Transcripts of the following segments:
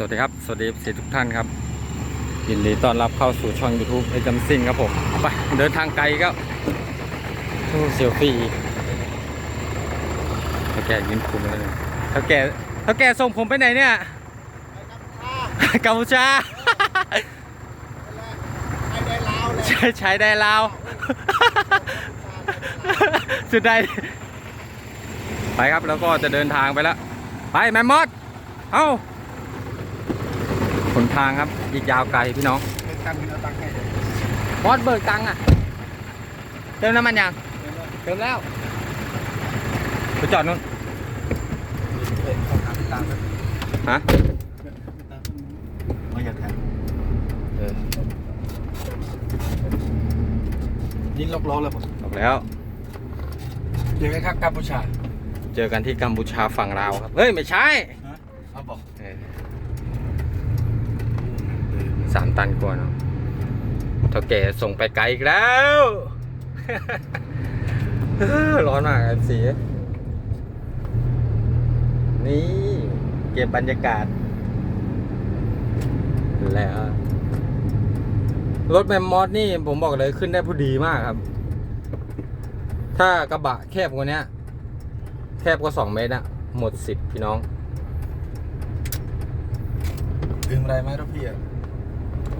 สวัสดีครับ สวัสดีสีทุกท่านครับ ยินดีต้อนรับเข้าสู่ช่อง YouTube ไอ้จำซิ่งครับผมไปเดินทางไกลก็โอ้เซลฟี่อีกถ้าแกยิ้มคุมเลยถ้าแกถ้าแกส่งผมไปไหนเนี่ยกัมพูชาไอ้แดงลาวเลยใช้ใช้ได้ลาวสุดได้ไปครับแล้วก็จะเดินทางไปแล้ว ไปแมมมอสเอ้าหน ทางครับอีกยาวไกลพี่น้องเป็นตังค์เอาตังค์ให้เลยมอสเบิกตังค์อะ เติมน้ำมันยังเติมแล้วไปจอดนู่นเฮ้ยเขาถามตังค์ไหมฮะเขาอยากแทนเออยิงล็อกล้อเลยผมบอกแล้วเดี๋ยวไอ้ข้างกัมพูชา เจอกันที่กัมพูชาฝั่งลาวครับ เฮ้ย ไม่ใช่เอาบอกเออ สามตันกว่าเนาะเท่าแก่ส่งไปไกลอีกแล้วร้อนมากเอฟซีนี่ เก็บบรรยากาศ แล้ว รถแมมมอสนี่ผมบอกเลยขึ้นได้พอดีมากครับ ถ้ากระบะแคบกว่านี้แคบกว่าสองเมตรอะหมดสิทธิ์พี่น้องลืมอะไรไหมทุกพี่อะ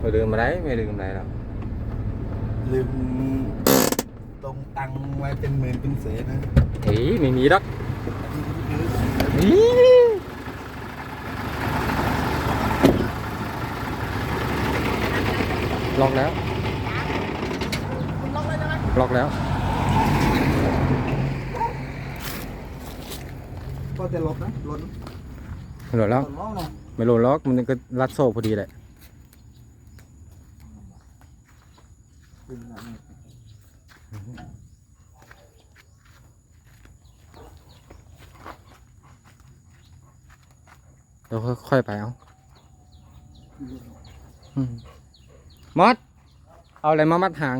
ไม่ลืมอะไรไม่ลืมอะไรแล้วลืมตรงตังค์ไว้เป็นหมื่นเป็นแสนนะเฮ้ยไม่มีหรอกอีล็อกแล้วคุณล็อกไว้ใช่ไหมล็อกแล้วก็จะลบนะลดไม่โหลดแล้วลดล้อหน่อยไม่โหลดล็อกมันก็รัดโซ่พอดีแหละ เดี๋ยวค่อยๆไปเอาอมมอสเอาอะไรมามัดหาง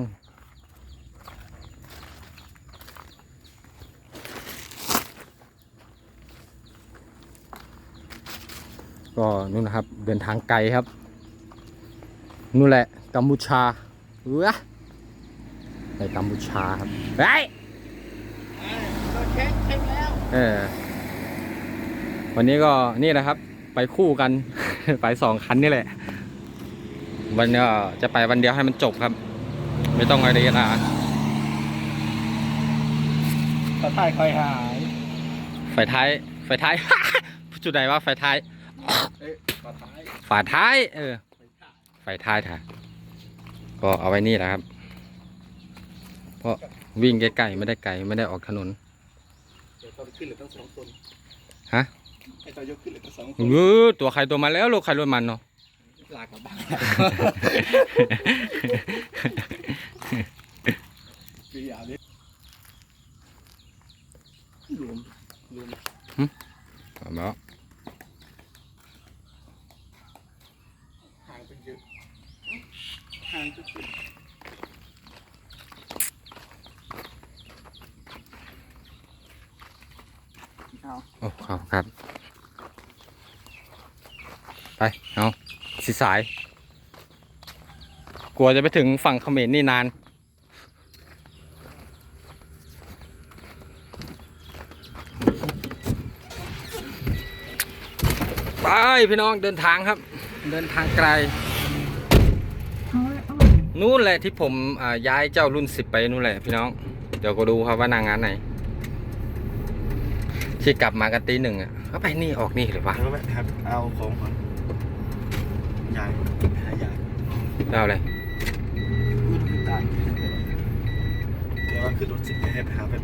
ก็นู่นนะครับ เดินทางไกลครับ นู่นแหละ กัมพูชาเออ ในกัมพูชาครับเฮ้ยเช็คเช็คแล้วเออวันนี้ก็นี่แหละครับ ไปคู่กัน ไปสองคันนี่แหละ วันนี้ก็จะไปวันเดียวให้มันจบครับ ไม่ต้องอะไรกันนะตะไคร่คอยหายไฟท้ายไฟท้าย จุดไหนวะไฟท้ายเอ๊ะตะไคร่ฝาท้าย เออ ไฟท้ายถ่ายก็เอาไว้นี่แหละครับ เพราะวิ่งใกล้ๆไม่ได้ไกลไม่ได้ออกถนนเดี๋ยวตอนขึ้นเหลือตั้งสองคนฮะไอ้ตอนยกขึ้นเหลือตั้งสองคนเออตัวใครตัวมันแล้วลูกใครรถมันเนาะลากกลับบ้านคืออย่างนี้รวมรวม เอาแล้ว ห่างไปเยอะห่างไปเยอะ เอาโอ้ครับครับ ไป เอาสิสาย กลัวจะไปถึงฝั่งเขมรนี่นาน ไป พี่น้องเดินทางครับ เดินทางไกล นู่นแหละที่ผมอ่าย้ายเจ้ารุ่นสิบไปนู่นแหละพี่น้อง เดี๋ยวก็ดูครับว่านางงานไหน ที่กลับมากันตีหนึ่งอะก็ไปนี่ออกนี่เลยวะเดี๋ยวแวะครับเอาของก่อนยายหายายเอาเลยมืดคือตายเดี๋ยวว่าคือรถสิบไปให้ไปหาแบบ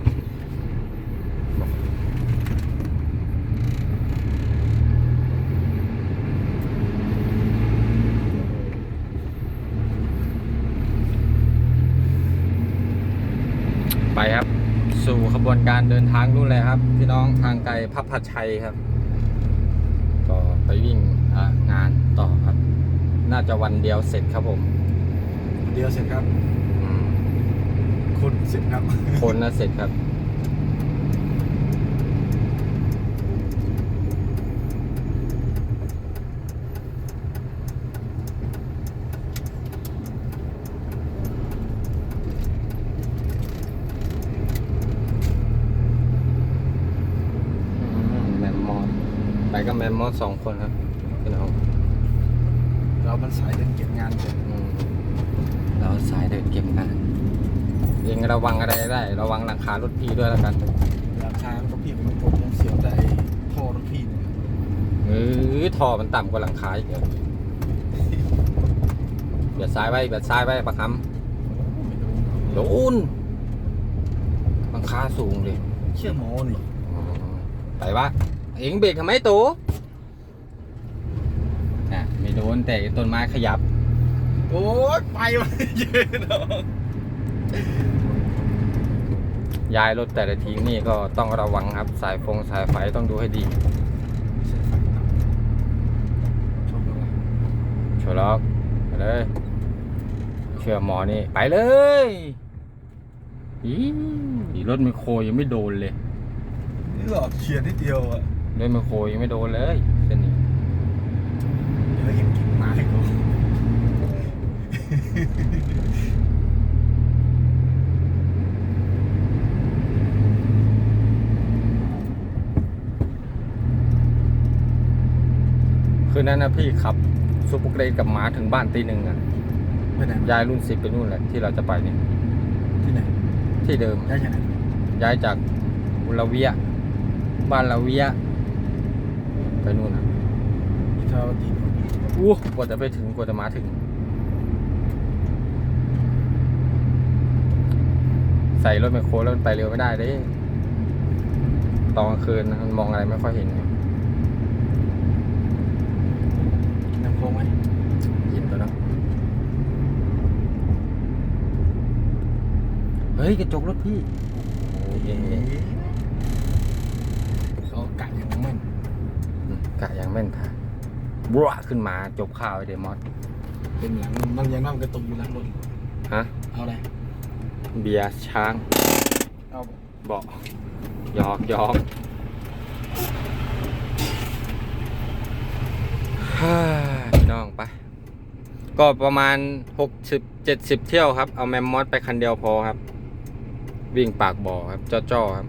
ไปครับ สู่ขบวนการเดินทางนู่นเลยครับ พี่น้องทางไกลพับพัดชัยครับ ก็ไปวิ่งอ่างานต่อครับ น่าจะวันเดียวเสร็จครับผม เดียวเสร็จครับอืมคนเสร็จครับ คนน่ะเสร็จครับ เไป กับแมมมอสสองคนครับพี่น้องเรามันสายเดินเก็บงานเลยอืมเราสายเดินเก็บงานเองระวังอะไรได้ ระวังหลังคารถพี่ด้วยแล้วกันราคาก็พี่ผมผมยังเสียวแต่ไอ้ท่อรถพี่เนี่ยเออท่อมันต่ำกว่าหลังคาอีกเลยเบียดซ้ายไว้เบียดซ้ายไว้ประคไม่รู้ำโดนหลังคาสูงเลยเชื่อหมอนี่อ๋อไปวะ เองเบรกทำไมตู่อะไม่โดนแต่ต้นไม้ขยับ โอ้ยไปมาเยอะเนาะย้ายรถแต่ละทีนี่ก็ต้องระวังครับ สายฟงสายไฟต้องดูให้ดีใช่ฝันครับชมแล้ววะชัวร์ล็อกไปเลย เชื่อหมอนี่ ไปเลยอีรถไมคโครยังไม่โดนเลย นี่หลอกเฉียดนิดเดียวอะ รถไมคโครยังไม่โดนเลยเส้นนี้เดี๋ยวเห็นกิ่งไม้ก็คืนนั้นนะพี่ขับซูเปอร์เกรดกับหมาถึงบ้านตีหนึ่งอะไปไหนย้ายรุ่นสิบไปนู่นแหละที่เราจะไปเนี่ยที่ไหนที่เดิมย้ายจากไหนย้ายจากลาเวียบ้านลาเวีย ไปนู่นอะอิทาวดีอู้กว่าจะไปถึงกว่าจะมาถึง ใส่รถไมคโครแล้วมันไปเร็วไม่ได้เด้ตอนกลางคืนนะมันมองอะไรไม่ค่อยเห็นไงน้ำโค้งไหมยินตัวเนาะเฮ้ย กระจกรถพี่โอ้ย เขากะอย่างแม่น กะยังแม่นท่าบัวขึ้นมาจบข่าวไอเดมอสเป็นหลังมันยังนั่งกระตุกอยู่หลังรถฮะ เอาอะไรเบียร์ช้าง เอาบอกหยอกหยอกฮ่าพี่น้องไป ก็ประมาณหกสิบเจ็ดสิบเที่ยวครับ เอาแมมมอสไปคันเดียวพอครับ วิ่งปากบ่อครับ จ้อๆครับ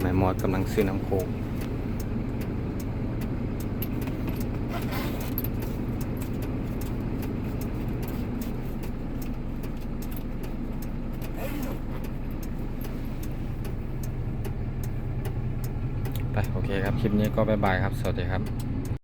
แมมมอส กำลังซื้อน้ำโคกไปโอเคครับ คลิปนี้ก็บายบายครับ สวัสดีครับ